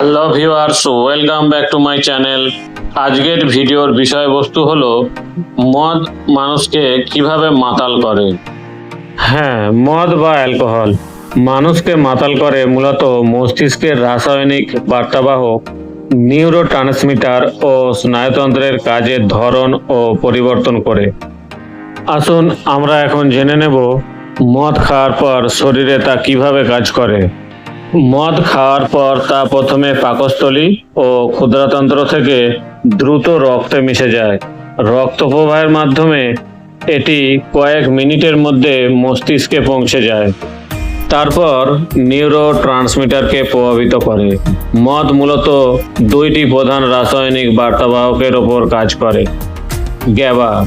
Hello viewers welcome back to my channel আজকের ভিডিওর বিষয়বস্তু হলো মদ মানুষকে কীভাবে মাতাল করে। হ্যাঁ মদ বা অ্যালকোহল। মানুষকে মাতাল করে মূলত মস্তিষ্কের রাসায়নিক বার্তাবাহক নিউরো ট্রান্সমিটার ও স্নায়ুতন্ত্রের কাজের ধরন ও পরিবর্তন করে। আসুন আমরা এখন জেনে নেব মদ খাওয়ার পর শরীরে তা কীভাবে কাজ করে। মদ খাওয়ার পর তা প্রথমে পাকস্থলী ও ক্ষুদ্রাতন্ত্র থেকে দ্রুত রক্তে মিশে যায়। রক্ত প্রবাহের মাধ্যমে এটি কয়েক মিনিটের মধ্যে মস্তিষ্কে পৌঁছে যায়। তারপর নিউরো ট্রান্সমিটারকে প্রভাবিত করে। মদ মূলত দুইটি প্রধান রাসায়নিক বার্তাবাহকের ওপর কাজ করে। GABA,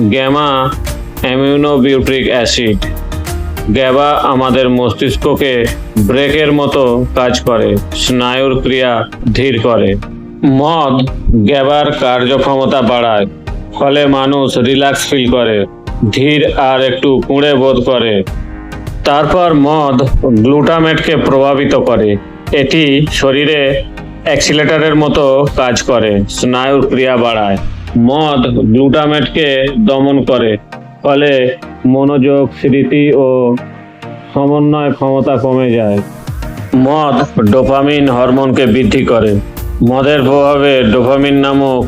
gamma aminobutyric acid. GABA আমাদের মস্তিষ্ককে ব্রেকের মতো কাজ করে, স্নায়ুর ক্রিয়া ধীর করে। মদ গ্যাবার কার্যক্ষমতা বাড়ায়, ফলে মানুষ রিল্যাক্স ফিল করে, ধীর আর একটু কুঁড়ে বোধ করে। তারপর মদ গ্লুটামেটকে প্রভাবিত করে, এটি শরীরে অ্যাক্সিলেটারের মতো কাজ করে, স্নায়ুর ক্রিয়া বাড়ায়। মদ গ্লুটামেটকে দমন করে, ফলে মনোযোগ, স্মৃতি ও সমন্বয় ক্ষমতা কমে যায়। মদ ডোপামিন হরমোনকে বৃদ্ধি করে। মদের প্রভাবে ডোপামিন নামক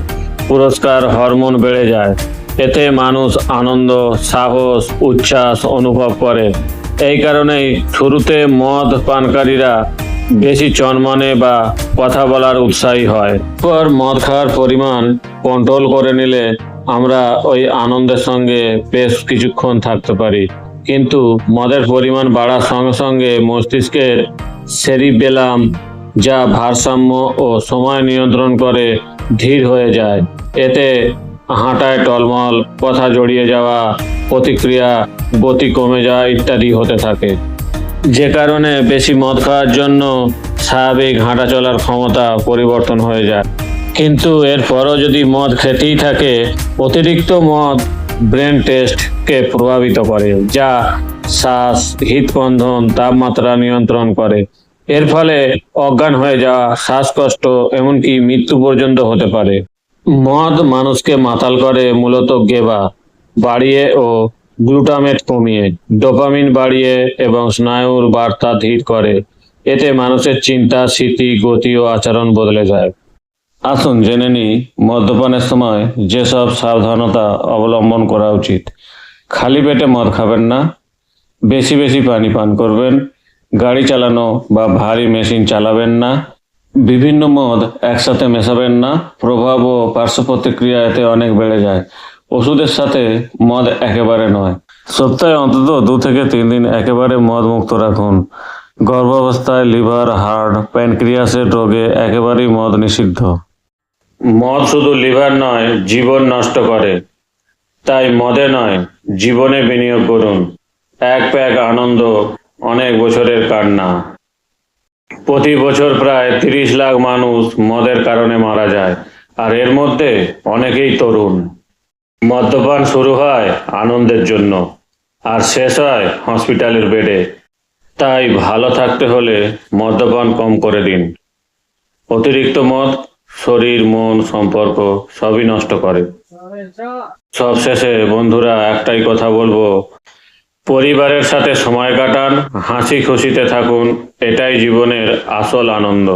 পুরস্কার হরমোন বেড়ে যায়। এতে মানুষ আনন্দ, সাহস, উচ্ছ্বাস অনুভব করে। এই কারণেই শুরুতে মদ পানকারীরা বেশি চনমনে বা কথা বলার উৎসাহী হয়। পর মদ খাওয়ার পরিমাণ কন্ট্রোল করে নিলে আমরা ওই আনন্দের সঙ্গে বেশ কিছুক্ষণ থাকতে পারি। কিন্তু মদের পরিমাণ বাড়ার সঙ্গে সঙ্গে মস্তিষ্কের সেরিবেলাম যা ভারসাম্য ও সময় নিয়ন্ত্রণ করে, ধীর হয়ে যায়। এতে হাঁটায় টলমল, কথা জড়িয়ে যাওয়া, প্রতিক্রিয়া, গতি কমে যাওয়া ইত্যাদি হতে থাকে। যে কারণে বেশি মদ খাওয়ার জন্য স্বাভাবিক হাঁটা চলার ক্ষমতা পরিবর্তন হয়ে যায়। কিন্তু এরপরও যদি মদ খেতেই থাকে, অতিরিক্ত মদ ব্রেন টেস্টকে প্রভাবিত করে, যা শ্বাস, হৃদবন্ধন, তাপমাত্রা নিয়ন্ত্রণ করে। এর ফলে অজ্ঞান হয়ে যাওয়া, শ্বাসকষ্ট, এমনকি মৃত্যু পর্যন্ত হতে পারে। মদ মানুষকে মাতাল করে মূলত গেবা, বাড়িয়ে ও গ্লুটামেট কমিয়ে, ডোপামিন বাড়িয়ে এবং স্নায়ুর বার্তা ধীর করে। এতে মানুষের চিন্তা, স্মৃতি, গতি ও আচরণ বদলে যায়। আসুন জেনে নিই, মদ্যপানের সময় যেসব সাবধানতা অবলম্বন করা উচিত। খালি পেটে মদ খাবেন না, বেশি বেশি পানি পান করবেন, গাড়ি চালানো বা ভারী মেশিন চালাবেন না, বিভিন্ন মদ একসাথে মেশাবেন না, প্রভাব ও পার্শ্ব প্রতিক্রিয়া এতে অনেক বেড়ে যায়। ওষুধের সাথে মদ একেবারে নয়। সপ্তাহে অন্তত দু থেকে তিন দিন একেবারে মদ মুক্ত রাখুন। গর্ভাবস্থায় লিভার হার্ট প্যানক্রিয়াসের রোগে একেবারেই মদ নিষিদ্ধ। মদ শুধু লিভার নয়, জীবন নষ্ট করে। তাই মদে নয়, জীবনে বিনিয়োগ করুন। এক প্যাক আনন্দ, অনেক বছরের কান্না। প্রতি বছর প্রায় তিরিশ লাখ মানুষ মদের কারণে মারা যায়, আর এর মধ্যে অনেকেই তরুণ। মদ্যপান শুরু হয় আনন্দের জন্য, আর শেষ হয় হসপিটালের বেডে। তাই ভালো থাকতে হলে মদ্যপান কম করে দিন। অতিরিক্ত মদ শরীর, মন, সম্পর্ক সবই নষ্ট করে। সবশেষে বন্ধুরা একটাই কথা বলব, পরিবারের সাথে সময় কাটান, হাসি খুশিতে থাকুন, এটাই জীবনের আসল আনন্দ।